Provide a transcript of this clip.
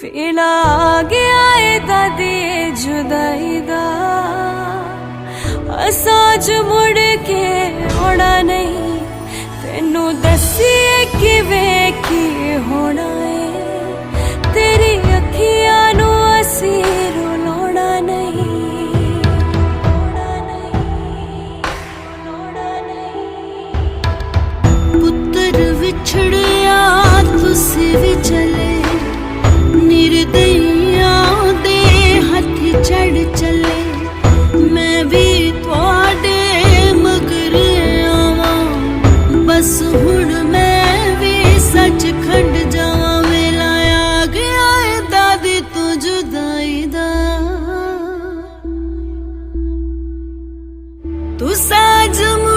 ਫੇਲਾ ਆ ਗਿਆ ਏ ਦਾਦੇ ਜੁਦਾਈ ਦਾ। ਅਸਾਜ ਮੁੜ ਕੇ ਆਉਣਾ ਨਹੀਂ। ਤੈਨੂੰ ਦੱਸੀਏ ਕਿਵੇਂ ਕੀ ਹੋਣਾ ਏ। ਤੇਰੀ ਅੱਖੀਆਂ ਨੂੰ ਅਸੀਂ ਰੋਣਾ ਨਹੀਂ। ਪੁੱਤਰ ਵਿਛੜੇ ਵੀ ਤੁਹਾਡੇ ਮਗਰ ਆਵਾਂ। ਬਸ ਹੁਣ ਮੈਂ ਵੀ ਸੱਚਖੰਡ ਜਾਵਾਂ ਮੇਲਾ ਗਿਆ ਦਾਦੀ ਤੂੰ ਜੁਦਾਈ ਦਾ। ਤੂੰ ਸਾਜਮ